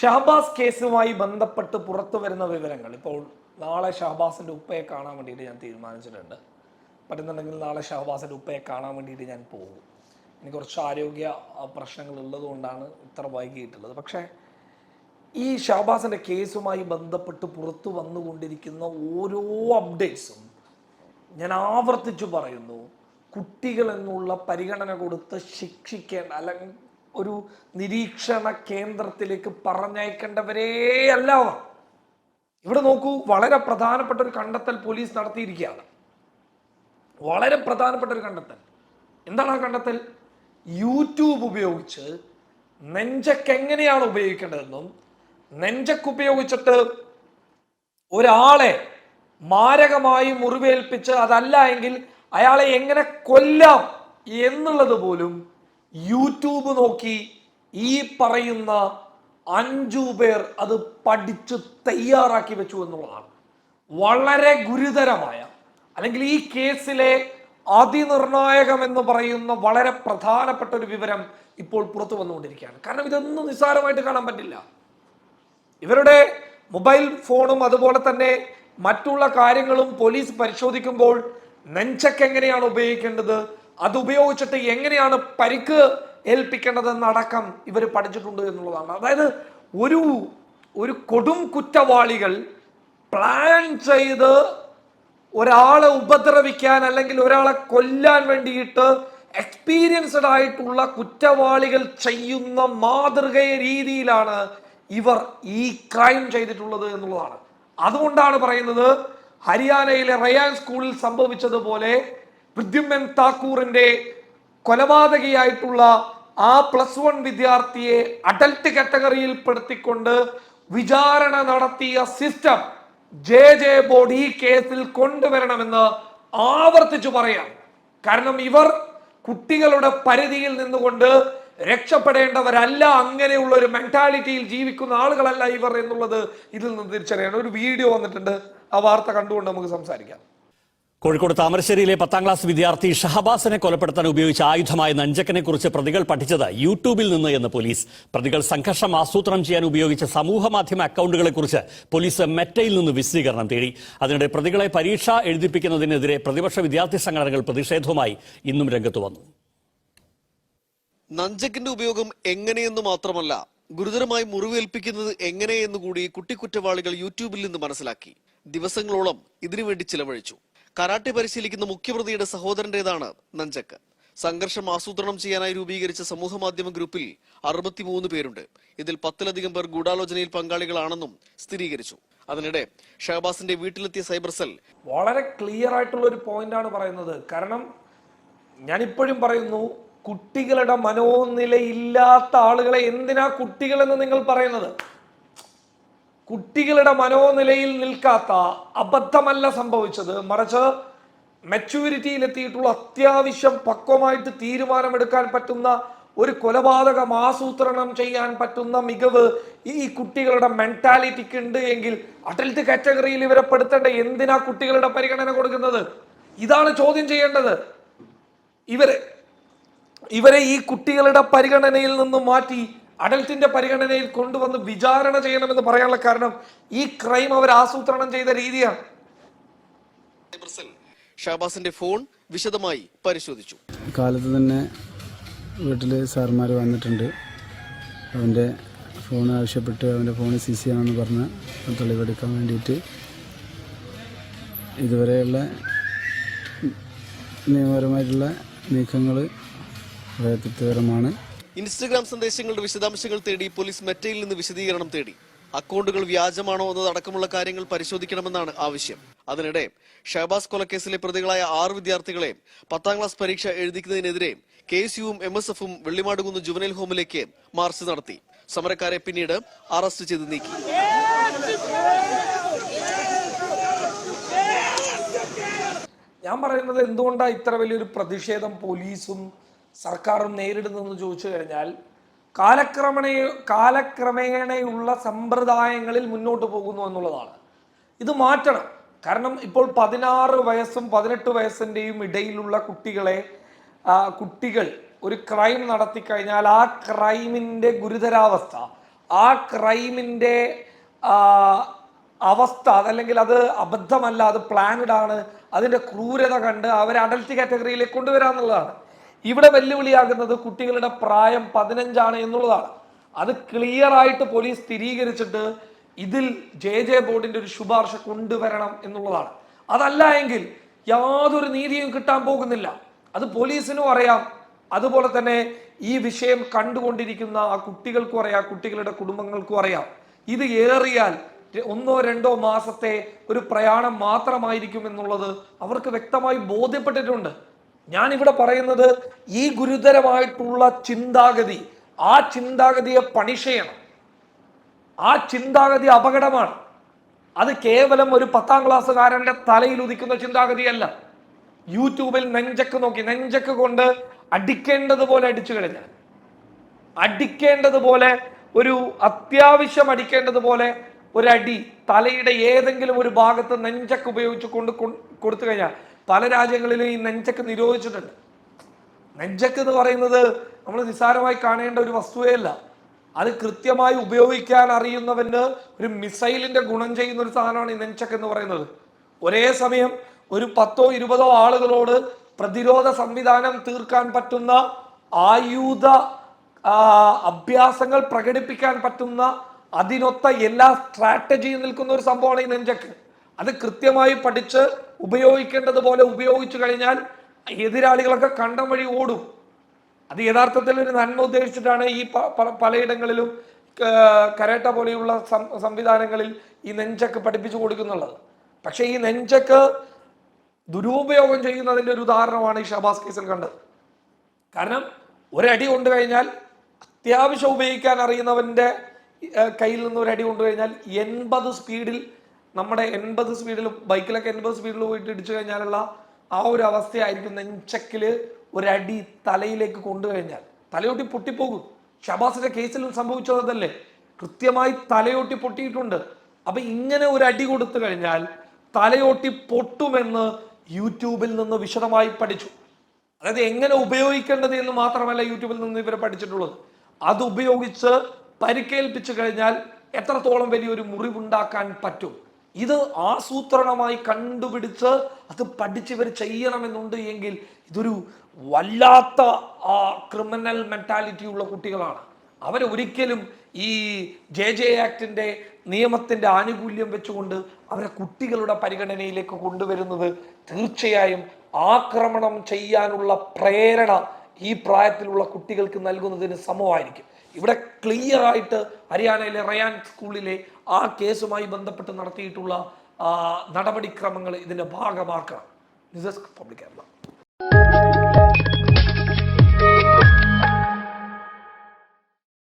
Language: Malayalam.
ഷഹബാസ് കേസുമായി ബന്ധപ്പെട്ട് പുറത്തു വരുന്ന വിവരങ്ങൾ. ഇപ്പോൾ നാളെ ഷഹബാസിന്റെ ഉപ്പയെ കാണാൻ വേണ്ടിയിട്ട് ഞാൻ തീരുമാനിച്ചിട്ടുണ്ട്. പറ്റുന്നുണ്ടെങ്കിൽ നാളെ ഷഹബാസിന്റെ ഉപ്പയെ കാണാൻ വേണ്ടിയിട്ട് ഞാൻ പോകും. എനിക്ക് കുറച്ച് ആരോഗ്യ പ്രശ്നങ്ങൾ ഉള്ളതുകൊണ്ടാണ് ഇത്ര വൈകിയിട്ടുള്ളത്. പക്ഷേ ഈ ഷഹബാസിന്റെ കേസുമായി ബന്ധപ്പെട്ട് പുറത്തു വന്നുകൊണ്ടിരിക്കുന്ന ഓരോ അപ്ഡേറ്റ്സും ഞാൻ ആവർത്തിച്ചു പറയുന്നു. കുട്ടികൾ എന്നുള്ള പരിഗണന കൊടുത്ത് ശിക്ഷിക്കേണ്ട അല്ലെങ്കിൽ ഒരു നിരീക്ഷണ കേന്ദ്രത്തിലേക്ക് പറഞ്ഞയക്കേണ്ടവരേ അല്ല ഇവിടെ നോക്കൂ വളരെ പ്രധാനപ്പെട്ട ഒരു കണ്ടെത്തൽ പോലീസ് നടത്തിയിരിക്കുകയാണ്. വളരെ പ്രധാനപ്പെട്ട ഒരു കണ്ടെത്തൽ. എന്താണ് ആ കണ്ടെത്തൽ? യൂട്യൂബ് ഉപയോഗിച്ച് നെഞ്ചക്ക് എങ്ങനെയാണ് ഉപയോഗിക്കേണ്ടതെന്നും നെഞ്ചക്ക് ഉപയോഗിച്ചിട്ട് ഒരാളെ മാരകമായി മുറിവേൽപ്പിച്ച് അതല്ല എങ്കിൽ അയാളെ എങ്ങനെ കൊല്ലാം എന്നുള്ളത് പോലും യൂട്യൂബ് നോക്കി ഈ പറയുന്ന അഞ്ചു പേർ അത് പഠിച്ച് തയ്യാറാക്കി വെച്ചു എന്നുള്ളതാണ്. വളരെ ഗുരുതരമായ അല്ലെങ്കിൽ ഈ കേസിലെ അതിനിർണായകം എന്ന് പറയുന്ന വളരെ പ്രധാനപ്പെട്ട ഒരു വിവരം ഇപ്പോൾ പുറത്തു വന്നുകൊണ്ടിരിക്കുകയാണ്. കാരണം ഇതൊന്നും നിസ്സാരമായിട്ട് കാണാൻ പറ്റില്ല. ഇവരുടെ മൊബൈൽ ഫോണും അതുപോലെ തന്നെ മറ്റുള്ള കാര്യങ്ങളും പോലീസ് പരിശോധിക്കുമ്പോൾ നെഞ്ചക്ക് എങ്ങനെയാണ് ഉപയോഗിക്കേണ്ടത്? അത് ഉപയോഗിച്ചിട്ട് എങ്ങനെയാണ് പരിക്ക് ഏൽപ്പിക്കേണ്ടതെന്നടക്കം ഇവർ പഠിച്ചിട്ടുണ്ട് എന്നുള്ളതാണ്. അതായത് ഒരു ഒരു കൊടും കുറ്റവാളികൾ പ്ലാൻ ചെയ്ത് ഒരാളെ ഉപദ്രവിക്കാൻ അല്ലെങ്കിൽ ഒരാളെ കൊല്ലാൻ വേണ്ടിയിട്ട് എക്സ്പീരിയൻസ്ഡ് ആയിട്ടുള്ള കുറ്റവാളികൾ ചെയ്യുന്ന മാതൃകയ രീതിയിലാണ് ഇവർ ഈ ക്രൈം ചെയ്തിട്ടുള്ളത് എന്നുള്ളതാണ്. അതുകൊണ്ടാണ് പറയുന്നത് ഹരിയാനയിലെ റയാൻ സ്കൂളിൽ സംഭവിച്ചതുപോലെ വിദ്യുമ്മൻ താക്കൂറിന്റെ കൊലപാതകിയായിട്ടുള്ള ആ പ്ലസ് വൺ വിദ്യാർത്ഥിയെ അഡൽട്ട് കാറ്റഗറിയിൽ പെടുത്തിക്കൊണ്ട് വിചാരണ നടത്തിയ സിസ്റ്റം ജെ ജെ ബോഡി കേസിൽ കൊണ്ടുവരണമെന്ന് ആവർത്തിച്ചു പറയാം കാരണം ഇവർ കുട്ടികളുടെ പരിധിയിൽ നിന്നുകൊണ്ട് രക്ഷപ്പെടേണ്ടവരല്ല അങ്ങനെയുള്ള ഒരു മെന്റാലിറ്റിയിൽ ജീവിക്കുന്ന ആളുകളല്ല ഇവർ എന്നുള്ളത് ഇതിൽ നിന്ന് തിരിച്ചറിയണം ഒരു വീഡിയോ വന്നിട്ടുണ്ട് ആ വാർത്ത കണ്ടുകൊണ്ട് നമുക്ക് സംസാരിക്കാം. കോഴിക്കോട് താമരശ്ശേരിയിലെ പത്താം ക്ലാസ് വിദ്യാർത്ഥി ഷഹബാസിനെ കൊലപ്പെടുത്താൻ ഉപയോഗിച്ച ആയുധമായ നഞ്ചക്കനെ കുറിച്ച് പ്രതികൾ പഠിച്ചത് യൂട്യൂബിൽ നിന്ന് എന്ന് പോലീസ്. പ്രതികൾ സംഘർഷം ആസൂത്രണം ചെയ്യാൻ ഉപയോഗിച്ച സമൂഹമാധ്യമ അക്കൗണ്ടുകളെക്കുറിച്ച് അക്കൗണ്ടുകളെ കുറിച്ച് പോലീസ് മെറ്റയിൽ നിന്ന് വിശദീകരണം തേടി. അതിനിടെ പ്രതികളെ പരീക്ഷ എഴുതിപ്പിക്കുന്നതിനെതിരെ പ്രതിപക്ഷ വിദ്യാർത്ഥി സംഘടനകൾ പ്രതിഷേധവുമായി ഇന്നും രംഗത്ത് വന്നു. നഞ്ചക്കിന്റെ ഉപയോഗം എങ്ങനെയെന്ന് മാത്രമല്ല ഗുരുതരമായി മുറിവേൽപ്പിക്കുന്നത് എങ്ങനെയെന്ന് കൂടി കുട്ടിക്കുറ്റവാളികൾ യൂട്യൂബിൽ നിന്ന് മനസ്സിലാക്കി. ദിവസങ്ങളോളം ഇതിനുവേണ്ടി ചിലവഴിച്ചു. കരാട്ടെ പരിശീലിക്കുന്ന മുഖ്യപ്രതിയുടെ സഹോദരന്റേതാണ് നഞ്ചക്ക്. സംഘർഷം ആസൂത്രണം ചെയ്യാനായി രൂപീകരിച്ച സമൂഹ മാധ്യമ ഗ്രൂപ്പിൽ അറുപത്തിമൂന്ന് പേരുണ്ട്. ഇതിൽ പത്തിലധികം പേർ ഗൂഢാലോചനയിൽ പങ്കാളികളാണെന്നും സ്ഥിരീകരിച്ചു. അതിനിടെ ഷഹബാസിന്റെ വീട്ടിലെത്തിയ സൈബർ സെൽ വളരെ ക്ലിയർ ആയിട്ടുള്ള ഒരു പോയിന്റ് ആണ് പറയുന്നത്. കാരണം ഞാനിപ്പോഴും പറയുന്നു കുട്ടികളുടെ മനോനിലയില്ലാത്ത ആളുകളെ എന്തിനാ കുട്ടികളെന്ന് നിങ്ങൾ പറയുന്നത്? കുട്ടികളുടെ മനോനിലയിൽ നിൽക്കാത്ത അബദ്ധമല്ല സംഭവിച്ചത്. മറിച്ച് മെച്യൂരിറ്റിയിലെത്തിയിട്ടുള്ള അത്യാവശ്യം പക്വമായിട്ട് തീരുമാനമെടുക്കാൻ പറ്റുന്ന ഒരു കൊലപാതകം ആസൂത്രണം ചെയ്യാൻ പറ്റുന്ന മികവ് ഈ കുട്ടികളുടെ മെന്റാലിറ്റിക്ക് ഉണ്ട് എങ്കിൽ അഡൽട്ട് കാറ്റഗറിയിൽ ഇവരെ പെടുത്തേണ്ട എന്തിനാ കുട്ടികളുടെ പരിഗണന കൊടുക്കുന്നത്? ഇതാണ് ചോദ്യം ചെയ്യേണ്ടത്. ഇവരെ ഇവരെ ഈ കുട്ടികളുടെ പരിഗണനയിൽ നിന്ന് മാറ്റി അഡൽട്ടിന്റെ പരിഗണനയിൽ കൊണ്ടുവന്ന് വിചാരണ ചെയ്യണമെന്ന് പറയാനുള്ള കാരണം ഈ ക്രൈം അവർ ആസൂത്രണം ചെയ്ത രീതിയാണ്. ഷാബാസിന്റെ ഫോൺ വിശദമായി പരിശോധിച്ചു. കാലത്ത് തന്നെ വീട്ടിൽ സാർമാർ വന്നിട്ടുണ്ട്. അവന്റെ ഫോൺ ആവശ്യപ്പെട്ട് അവന്റെ ഫോൺ സീസ് ആണെന്ന് പറഞ്ഞ് തെളിവെടുക്കാൻ വേണ്ടിയിട്ട് ഇതുവരെയുള്ള നിയമപരമായിട്ടുള്ള നീക്കങ്ങൾ വളരെ തൃപ്തികരമാണ് ഇൻസ്റ്റഗ്രാം സന്ദേശങ്ങളുടെ വിശദാംശങ്ങൾ തേടി പോലീസ് മെറ്റയിൽ നിന്ന് വിശദീകരണം തേടി. അക്കൗണ്ടുകൾ വ്യാജമാണോ എന്നതടക്കമുള്ള കാര്യങ്ങൾ പരിശോധിക്കണമെന്നാണ് ആവശ്യം. അതിനിടെ ഷഹബാസ് കൊലക്കേസിലെ പ്രതികളായ ആറ് വിദ്യാർത്ഥികളെ പത്താം ക്ലാസ് പരീക്ഷ എഴുതിക്കുന്നതിനെതിരെ കെ എസ് യുവും എം എസ് എഫും വെള്ളിമാടുകുന്ന് ജുവനൈൽ ഹോമിലേക്ക് മാർച്ച് നടത്തി. സമരക്കാരെ പിന്നീട് അറസ്റ്റ് ചെയ്ത് നീക്കി. ഞാൻ പറയുന്നത് എന്തുകൊണ്ടാണ് ഇത്ര വലിയൊരു പ്രതിഷേധം പോലീസും സർക്കാരും നേരിടുന്നതെന്ന് ചോദിച്ചു കഴിഞ്ഞാൽ കാലക്രമണ കാലക്രമേണയുള്ള സമ്പ്രദായങ്ങളിൽ മുന്നോട്ട് പോകുന്നു എന്നുള്ളതാണ്. ഇത് മാറ്റണം. കാരണം ഇപ്പോൾ പതിനാറ് വയസ്സും പതിനെട്ട് വയസ്സിന്റെയും ഇടയിലുള്ള കുട്ടികളെ കുട്ടികൾ ഒരു ക്രൈം നടത്തി കഴിഞ്ഞാൽ ആ ക്രൈമിന്റെ ഗുരുതരാവസ്ഥ ആ ക്രൈമിന്റെ അവസ്ഥ അതല്ലെങ്കിൽ അത് അബദ്ധമല്ല അത് പ്ലാനഡ് ആണ് അതിന്റെ ക്രൂരത കണ്ട് അവരെ അഡൽറ്റ് കാറ്റഗറിയിലേക്ക് കൊണ്ടുവരാന്നുള്ളതാണ്. ഇവിടെ വെല്ലുവിളിയാകുന്നത് കുട്ടികളുടെ പ്രായം പതിനഞ്ചാണ് എന്നുള്ളതാണ്. അത് ക്ലിയർ ആയിട്ട് പോലീസ് സ്ഥിരീകരിച്ചിട്ട് ഇതിൽ ജെ ജെ ബോർഡിന്റെ ഒരു ശുപാർശ കൊണ്ടുവരണം എന്നുള്ളതാണ്. അതല്ല എങ്കിൽ യാതൊരു നീതിയും കിട്ടാൻ പോകുന്നില്ല. അത് പോലീസിനും അറിയാം. അതുപോലെ തന്നെ ഈ വിഷയം കണ്ടുകൊണ്ടിരിക്കുന്ന ആ കുട്ടികൾക്കും അറിയാം കുട്ടികളുടെ കുടുംബങ്ങൾക്കും അറിയാം. ഇത് ഏറിയാൽ ഒന്നോ രണ്ടോ മാസത്തെ ഒരു പ്രയാണം മാത്രമായിരിക്കും എന്നുള്ളത് അവർക്ക് വ്യക്തമായി ബോധ്യപ്പെട്ടിട്ടുണ്ട്. ഞാൻ ഇവിടെ പറയുന്നത് ഈ ഗുരുതരമായിട്ടുള്ള ചിന്താഗതി ആ ചിന്താഗതിയെ പണിഷ് ചെയ്യണം. ആ ചിന്താഗതി അപകടമാണ്. അത് കേവലം ഒരു പത്താം ക്ലാസ്സുകാരന്റെ തലയിൽ ഉദിക്കുന്ന ചിന്താഗതിയല്ല. യൂട്യൂബിൽ നെഞ്ചക്ക് നോക്കി നെഞ്ചക്ക് കൊണ്ട് അടിക്കേണ്ടതുപോലെ അടിച്ചു കഴിഞ്ഞാൽ അടിക്കേണ്ടതുപോലെ ഒരു അത്യാവശ്യം അടിക്കേണ്ടതുപോലെ ഒരടി തലയുടെ ഏതെങ്കിലും ഒരു ഭാഗത്ത് നെഞ്ചക്ക് ഉപയോഗിച്ച് കൊണ്ട് കൊടുത്തു കഴിഞ്ഞാൽ പല രാജ്യങ്ങളിലും ഈ നെഞ്ചക്ക് നിരോധിച്ചിട്ടുണ്ട്. നെഞ്ചക്ക് എന്ന് പറയുന്നത് നമ്മൾ നിസ്സാരമായി കാണേണ്ട ഒരു വസ്തുവേ അല്ല. അത് കൃത്യമായി ഉപയോഗിക്കാൻ അറിയുന്നവന് ഒരു മിസൈലിന്റെ ഗുണം ചെയ്യുന്ന ഒരു സാധനമാണ് ഈ നെഞ്ചക്ക് എന്ന് പറയുന്നത്. ഒരേ സമയം ഒരു പത്തോ ഇരുപതോ ആളുകളോട് പ്രതിരോധ സംവിധാനം തീർക്കാൻ പറ്റുന്ന ആയുധ അഭ്യാസങ്ങൾ പ്രകടിപ്പിക്കാൻ പറ്റുന്ന അതിനൊത്ത എല്ലാ സ്ട്രാറ്റജിയും നിൽക്കുന്ന ഒരു സംഭവമാണ് ഈ നെഞ്ചക്ക്. അത് കൃത്യമായി പഠിച്ച് ഉപയോഗിക്കേണ്ടതുപോലെ ഉപയോഗിച്ചു കഴിഞ്ഞാൽ എതിരാളികളൊക്കെ കണ്ടം വഴി ഓടും. അത് യഥാർത്ഥത്തിൽ ഒരു നന്മ ഉദ്ദേശിച്ചിട്ടാണ് ഈ പലയിടങ്ങളിലും കരേട്ട പോലെയുള്ള സംവിധാനങ്ങളിൽ ഈ നെഞ്ചക്ക് പഠിപ്പിച്ചു കൊടുക്കുന്നുള്ളത്. പക്ഷേ ഈ നെഞ്ചക്ക് ദുരുപയോഗം ചെയ്യുന്നതിന്റെ ഒരു ഉദാഹരണമാണ് ഈ ഷബാസ് കേസിൽ കണ്ടത്. കാരണം ഒരടി കൊണ്ടു കഴിഞ്ഞാൽ അത്യാവശ്യം ഉപയോഗിക്കാൻ അറിയുന്നവന്റെ കയ്യിൽ നിന്ന് ഒരടി കൊണ്ടു കഴിഞ്ഞാൽ എൺപത് സ്പീഡിൽ നമ്മുടെ എൺപത് സ്പീഡിൽ ബൈക്കിലൊക്കെ എൺപത് സ്പീഡിൽ പോയിട്ട് ഇടിച്ചു കഴിഞ്ഞാലുള്ള ആ ഒരു അവസ്ഥയായിരിക്കും നെഞ്ചക്കിൽ ഒരടി തലയിലേക്ക് കൊണ്ടു കഴിഞ്ഞാൽ. തലയോട്ടി പൊട്ടിപ്പോകും. ഷബാസിന്റെ കേസിൽ സംഭവിച്ചതല്ലേ കൃത്യമായി തലയോട്ടി പൊട്ടിയിട്ടുണ്ട്. അപ്പൊ ഇങ്ങനെ ഒരു അടി കൊടുത്തു കഴിഞ്ഞാൽ തലയോട്ടി പൊട്ടുമെന്ന് യൂട്യൂബിൽ നിന്ന് വിശദമായി പഠിച്ചു. അതായത് എങ്ങനെ ഉപയോഗിക്കേണ്ടത് എന്ന് മാത്രമല്ല യൂട്യൂബിൽ നിന്ന് ഇവരെ പഠിച്ചിട്ടുള്ളത്. അത് ഉപയോഗിച്ച് പരിക്കേൽപ്പിച്ചു കഴിഞ്ഞാൽ എത്രത്തോളം വലിയൊരു മുറിവുണ്ടാക്കാൻ പറ്റും? ഇത് ആസൂത്രണമായി കണ്ടുപിടിച്ച് അത് പഠിച്ചവർ ചെയ്യണമെന്നുണ്ട് എങ്കിൽ ഇതൊരു വല്ലാത്ത ആ ക്രിമിനൽ മെന്റാലിറ്റി ഉള്ള കുട്ടികളാണ്. അവരൊരിക്കലും ഈ ജെ ജെ ആക്ടിന്റെ നിയമത്തിന്റെ ആനുകൂല്യം വെച്ചുകൊണ്ട് അവരെ കുട്ടികളുടെ പരിഗണനയിലേക്ക് കൊണ്ടുവരുന്നത് തീർച്ചയായും ആക്രമണം ചെയ്യാനുള്ള പ്രേരണ ഈ പ്രായത്തിലുള്ള കുട്ടികൾക്ക് നൽകുന്നതിന് സമമായിരിക്കും. ഇവിടെ ക്ലിയർ ആയിട്ട് ഹരിയാനയിലെ റയാൻ സ്കൂളിലെ ആ കേസുമായി ബന്ധപ്പെട്ട് നടത്തിയിട്ടുള്ള നടപടിക്രമങ്ങൾ ഇതിന്റെ ഭാഗമാക്കണം. പബ്ലിക് കേരള